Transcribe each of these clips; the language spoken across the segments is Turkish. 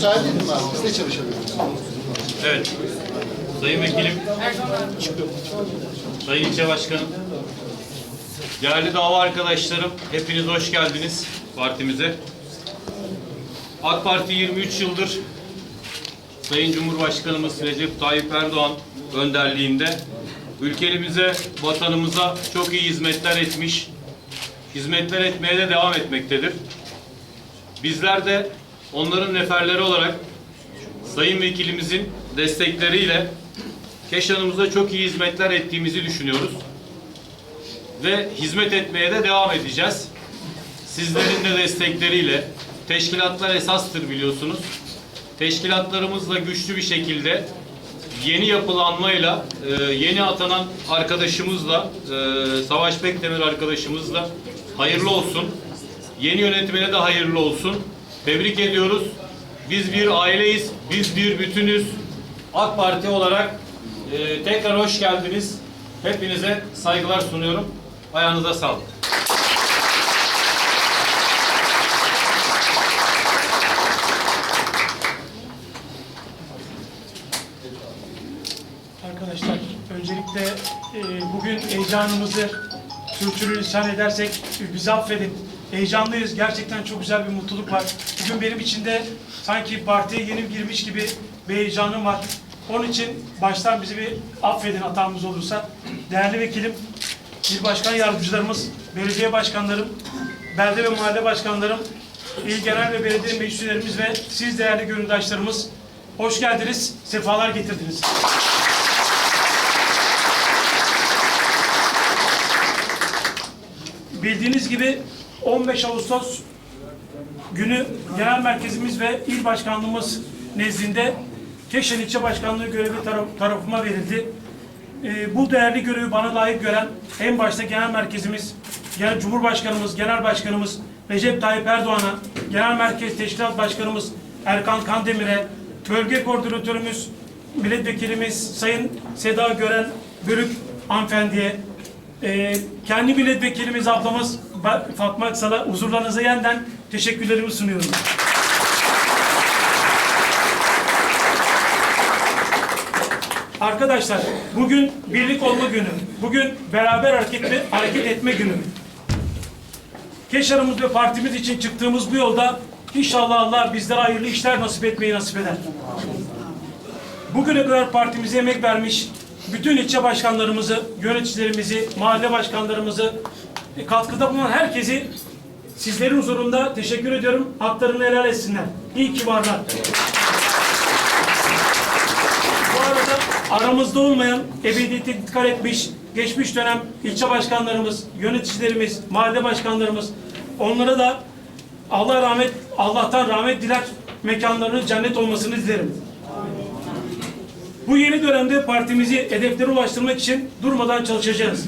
Müsaade edin mi abi? Biz de çalışabiliriz. Evet. Sayın Vekilim. Sayın İlçe Başkanım. Değerli dava arkadaşlarım, hepiniz hoş geldiniz partimize. AK Parti 23 yıldır Sayın Cumhurbaşkanımız Recep Tayyip Erdoğan önderliğinde ülkemize, vatanımıza çok iyi hizmetler etmiş, hizmetler etmeye de devam etmektedir. Bizler de onların neferleri olarak Sayın Vekilimizin destekleriyle Keşan'ımıza çok iyi hizmetler ettiğimizi düşünüyoruz. Ve hizmet etmeye de devam edeceğiz. Sizlerin de destekleriyle teşkilatlar esastır biliyorsunuz. Teşkilatlarımızla güçlü bir şekilde yeni yapılanmayla, e, yeni atanan arkadaşımızla, e, Savaş Bekdemir arkadaşımızla hayırlı olsun. Yeni yönetimine de hayırlı olsun. Tebrik ediyoruz. Biz bir aileyiz, biz bir bütünüz. AK Parti olarak e, tekrar hoş geldiniz. Hepinize saygılar sunuyorum. Ayağınıza sağlık. Arkadaşlar öncelikle e, bugün heyecanımızı sürçülisan edersek e, bizi affedin. Heyecanlıyız. Gerçekten çok güzel bir mutluluk var. Bugün benim içinde sanki partiye yeni girmiş gibi bir heyecanım var. Onun için baştan bizi bir affedin hatamız olursa. Değerli vekilim, il başkan yardımcılarımız, belediye başkanlarım, belde ve mahalle başkanlarım, il genel ve belediye meclislerimiz ve siz değerli gönüldaşlarımız hoş geldiniz, sefalar getirdiniz. Bildiğiniz gibi 15 Ağustos günü genel merkezimiz ve il başkanlığımız nezdinde Keşan İlçe Başkanlığı görevi taraf- tarafıma verildi. Ee, bu değerli görevi bana layık gören en başta genel merkezimiz, genel Cumhurbaşkanımız, Genel Başkanımız Recep Tayyip Erdoğan'a, Genel Merkez Teşkilat Başkanımız Erkan Kandemir'e, Bölge Koordinatörümüz, Milletvekilimiz Sayın Seda Gören Börük hanımefendiye, ee, kendi milletvekilimiz ablamız Fatma Aksal'a huzurlarınıza yeniden teşekkürlerimi sunuyorum. Arkadaşlar bugün birlik olma günü. Bugün beraber hareket, etme- hareket etme günü. Keşanımız ve partimiz için çıktığımız bu yolda inşallah Allah bizlere hayırlı işler nasip etmeyi nasip eder. Bugüne kadar partimize emek vermiş bütün ilçe başkanlarımızı, yöneticilerimizi, mahalle başkanlarımızı, e, katkıda bulunan herkesi sizlerin huzurunda teşekkür ediyorum. Haklarını helal etsinler. İyi ki varlar. Bu arada aramızda olmayan, ebediyete dikkat etmiş, geçmiş dönem ilçe başkanlarımız, yöneticilerimiz, mahalle başkanlarımız, onlara da Allah rahmet, Allah'tan rahmet diler, mekanlarının cennet olmasını dilerim. Bu yeni dönemde partimizi hedeflere ulaştırmak için durmadan çalışacağız.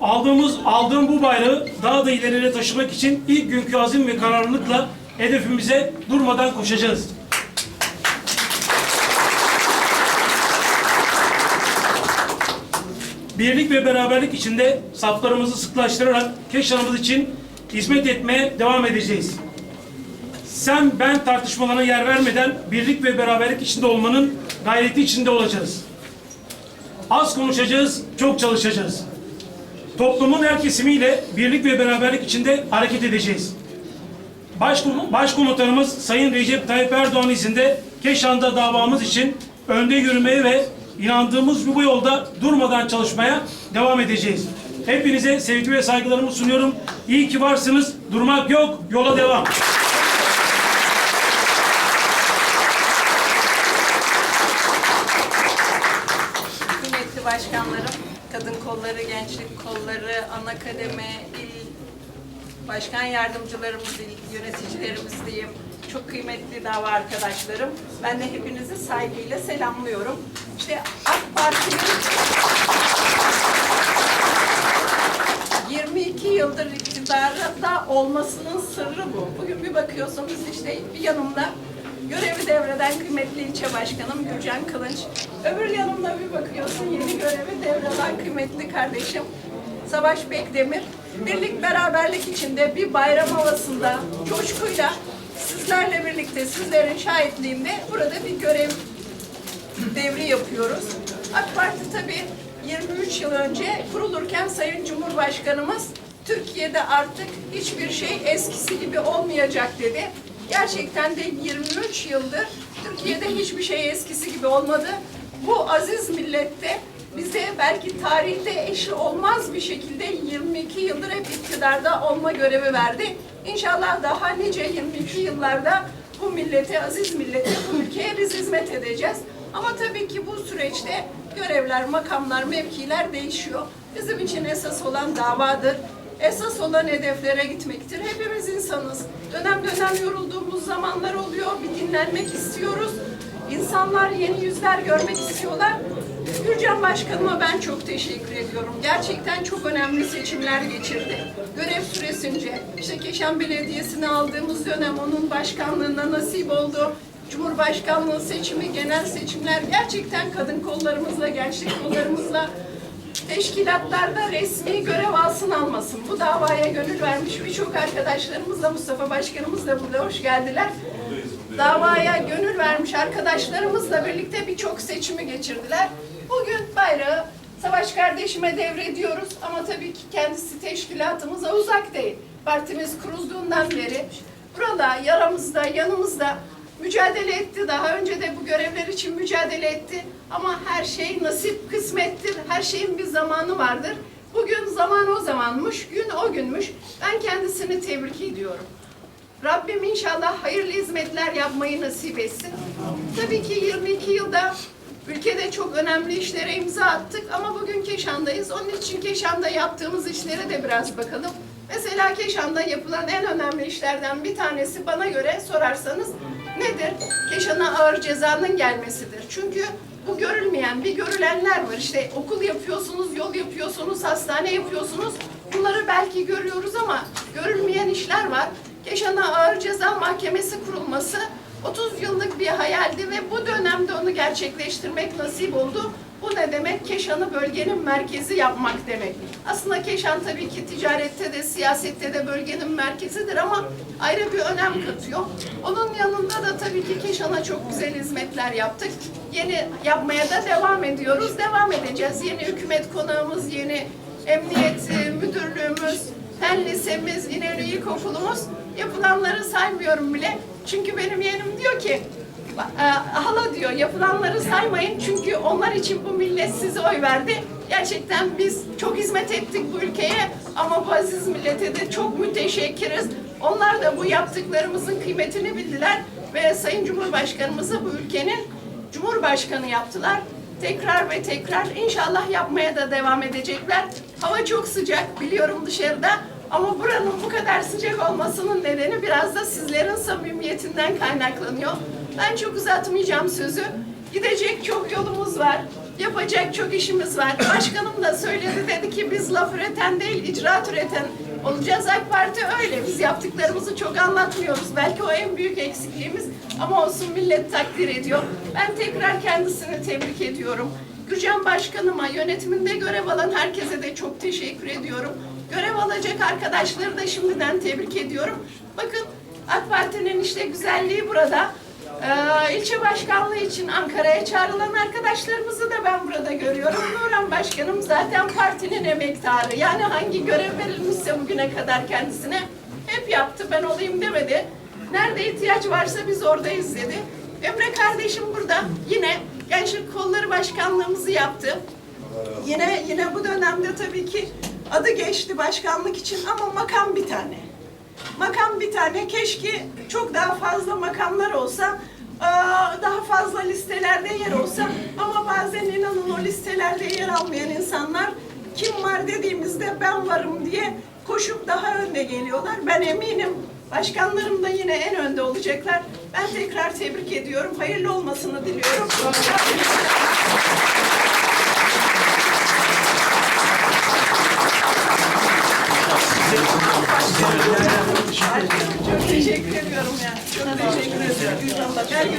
Aldığımız, aldığım bu bayrağı daha da ileriye taşımak için ilk günkü azim ve kararlılıkla hedefimize durmadan koşacağız. Birlik ve beraberlik içinde saflarımızı sıklaştırarak Keşan'ımız için hizmet etmeye devam edeceğiz. Sen ben tartışmalarına yer vermeden birlik ve beraberlik içinde olmanın gayreti içinde olacağız. Az konuşacağız, çok çalışacağız. Toplumun her kesimiyle birlik ve beraberlik içinde hareket edeceğiz. Başkom Başkomutanımız Sayın Recep Tayyip Erdoğan izinde Keşan'da davamız için önde yürümeye ve inandığımız bu yolda durmadan çalışmaya devam edeceğiz. Hepinize sevgi ve saygılarımı sunuyorum. İyi ki varsınız. Durmak yok. Yola devam. Kıymetli başkanlarım, kadın kolları, gençlik kolları, ana kademe, il başkan yardımcılarımız, il yöneticilerimiz diyeyim. Çok kıymetli dava arkadaşlarım. Ben de hepinizi saygıyla selamlıyorum. İşte AK Parti'nin 22 yıldır iktidarda olmasının sırrı bu. Bugün bir bakıyorsunuz işte bir yanımda görevi devreden kıymetli ilçe başkanım Gülcan Kılınç. Öbür yanımda bir bakıyorsun yeni görevi devreden kıymetli kardeşim Savaş Bekdemir. Birlik beraberlik içinde bir bayram havasında coşkuyla sizlerle birlikte sizlerin şahitliğinde burada bir görev devri yapıyoruz. AK Parti tabii 23 yıl önce kurulurken Sayın Cumhurbaşkanımız Türkiye'de artık hiçbir şey eskisi gibi olmayacak dedi. Gerçekten de 23 yıldır Türkiye'de hiçbir şey eskisi gibi olmadı. Bu aziz millette bize belki tarihte eşi olmaz bir şekilde 22 yıldır hep iktidarda olma görevi verdi. İnşallah daha nice 22 yıllarda bu millete, aziz millete, bu ülkeye biz hizmet edeceğiz. Ama tabii ki bu süreçte görevler, makamlar, mevkiler değişiyor. Bizim için esas olan davadır. Esas olan hedeflere gitmektir. Hepimiz insanız. Dönem dönem yorulduğumuz zamanlar oluyor. Bir dinlenmek istiyoruz. İnsanlar yeni yüzler görmek istiyorlar. Gürcan Başkanıma ben çok teşekkür ediyorum. Gerçekten çok önemli seçimler geçirdi. Görev süresince işte Keşan Belediyesi'ni aldığımız dönem onun başkanlığına nasip oldu. Cumhurbaşkanlığı seçimi, genel seçimler gerçekten kadın kollarımızla, gençlik kollarımızla teşkilatlarda resmi görev alsın almasın. Bu davaya gönül vermiş birçok arkadaşlarımız da Mustafa Başkanımız da burada hoş geldiler. Davaya gönül vermiş arkadaşlarımızla birlikte birçok seçimi geçirdiler. Bugün bayrağı Savaş kardeşime devrediyoruz ama tabii ki kendisi teşkilatımıza uzak değil. Partimiz kurulduğundan beri burada yaramızda, yanımızda mücadele etti. Daha önce de bu görevler için mücadele etti. Ama her şey nasip kısmettir. Her şeyin bir zamanı vardır. Bugün zaman o zamanmış, gün o günmüş. Ben kendisini tebrik ediyorum. Rabbim inşallah hayırlı hizmetler yapmayı nasip etsin. Tabii ki 22 yılda ülkede çok önemli işlere imza attık ama bugün Keşan'dayız. Onun için Keşan'da yaptığımız işlere de biraz bakalım. Mesela Keşan'da yapılan en önemli işlerden bir tanesi bana göre sorarsanız nedir? Keşan'a ağır cezanın gelmesidir. Çünkü bu görülmeyen, bir görülenler var. İşte okul yapıyorsunuz, yol yapıyorsunuz, hastane yapıyorsunuz. Bunları belki görüyoruz ama görülmeyen işler var. Keşan'a Ağır Ceza Mahkemesi kurulması 30 yıllık bir hayaldi ve bu dönemde onu gerçekleştirmek nasip oldu. Bu ne demek? Keşan'ı bölgenin merkezi yapmak demek. Aslında Keşan tabii ki ticarette de siyasette de bölgenin merkezidir ama ayrı bir önem katıyor. Onun yanında da tabii ki Keşan'a çok güzel hizmetler yaptık. Yeni yapmaya da devam ediyoruz. Devam edeceğiz. Yeni hükümet konağımız, yeni emniyet e, müdürlüğümüz, Fen lisemiz, İnönü İlkokulumuz yapılanları saymıyorum bile. Çünkü benim yeğenim diyor ki hala diyor yapılanları saymayın çünkü onlar için bu millet size oy verdi. Gerçekten biz çok hizmet ettik bu ülkeye ama bu aziz millete de çok müteşekkiriz. Onlar da bu yaptıklarımızın kıymetini bildiler ve Sayın Cumhurbaşkanımızı bu ülkenin Cumhurbaşkanı yaptılar. Tekrar ve tekrar inşallah yapmaya da devam edecekler. Hava çok sıcak biliyorum dışarıda ama buranın bu kadar sıcak olmasının nedeni biraz da sizlerin samimiyetinden kaynaklanıyor. Ben çok uzatmayacağım sözü. Gidecek çok yolumuz var. Yapacak çok işimiz var. Başkanım da söyledi dedi ki biz laf üreten değil icraat üreten olacağız. AK Parti öyle. Biz yaptıklarımızı çok anlatmıyoruz. Belki o en büyük eksikliğimiz ama olsun millet takdir ediyor. Ben tekrar kendisini tebrik ediyorum. Gürcan Başkanıma, yönetiminde görev alan herkese de çok teşekkür ediyorum. Görev alacak arkadaşları da şimdiden tebrik ediyorum. Bakın AK Parti'nin işte güzelliği burada. Ee, ilçe başkanlığı için Ankara'ya çağrılan arkadaşlarımızı da ben burada görüyorum. Nurhan Başkanım zaten partinin emektarı. Yani hangi görev verilmişse bugüne kadar kendisine hep yaptı. Ben olayım demedi. Nerede ihtiyaç varsa biz oradayız dedi. Emre kardeşim burada yine Gençlik Kolları Başkanlığımızı yaptı. Yine yine bu dönemde tabii ki adı geçti başkanlık için ama makam bir tane. Makam bir tane. Keşke çok daha fazla makamlar olsa, daha fazla listelerde yer olsa ama bazen inanın o listelerde yer almayan insanlar kim var dediğimizde ben varım diye koşup daha önde geliyorlar. Ben eminim başkanlarım da yine en önde olacaklar. Ben tekrar tebrik ediyorum. Hayırlı olmasını diliyorum. Başkanım çok teşekkür ediyorum ya. Çok teşekkür ediyorum. Gülcan Başkanım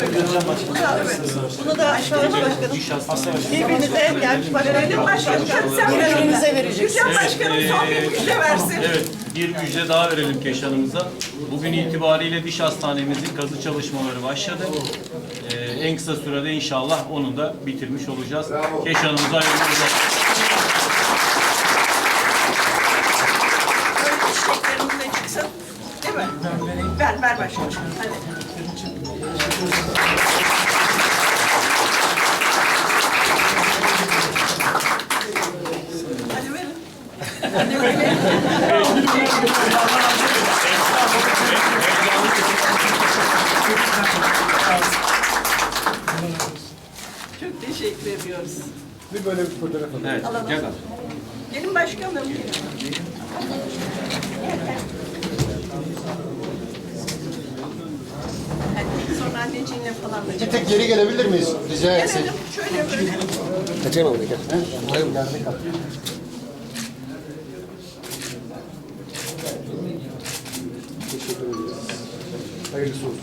böyle. Bu da evet. Bunu da başkanım başkanım. Birbirinize gelmiş başkanım. Başkanım Birbirinize vereceksiniz. Gülcan Başkanım son bir müjde versin. Evet, bir müjde daha verelim Keşan'ımıza. Bugün itibariyle diş hastanemizin kazı çalışmaları başladı. Ee, en kısa sürede inşallah onu da bitirmiş olacağız. Keşan'ımıza hayırlı olsun. Ver, ver başkanım. Hadi. Hadi verin. Hadi verin. Çok teşekkür ediyoruz. Bir böyle bir fotoğraf alalım. Evet, gel abi. Gelin başkanım. Hadi sonra anneciğinle falan da Bir tek geri gelebilir miyiz? Rica etsek. Gelelim şöyle böyle. Kaçamam gel. Hayır, nerede kal? Teşekkür ederiz. Hayırlısı olsun.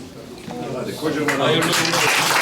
Hayırlı uğurlu olsun.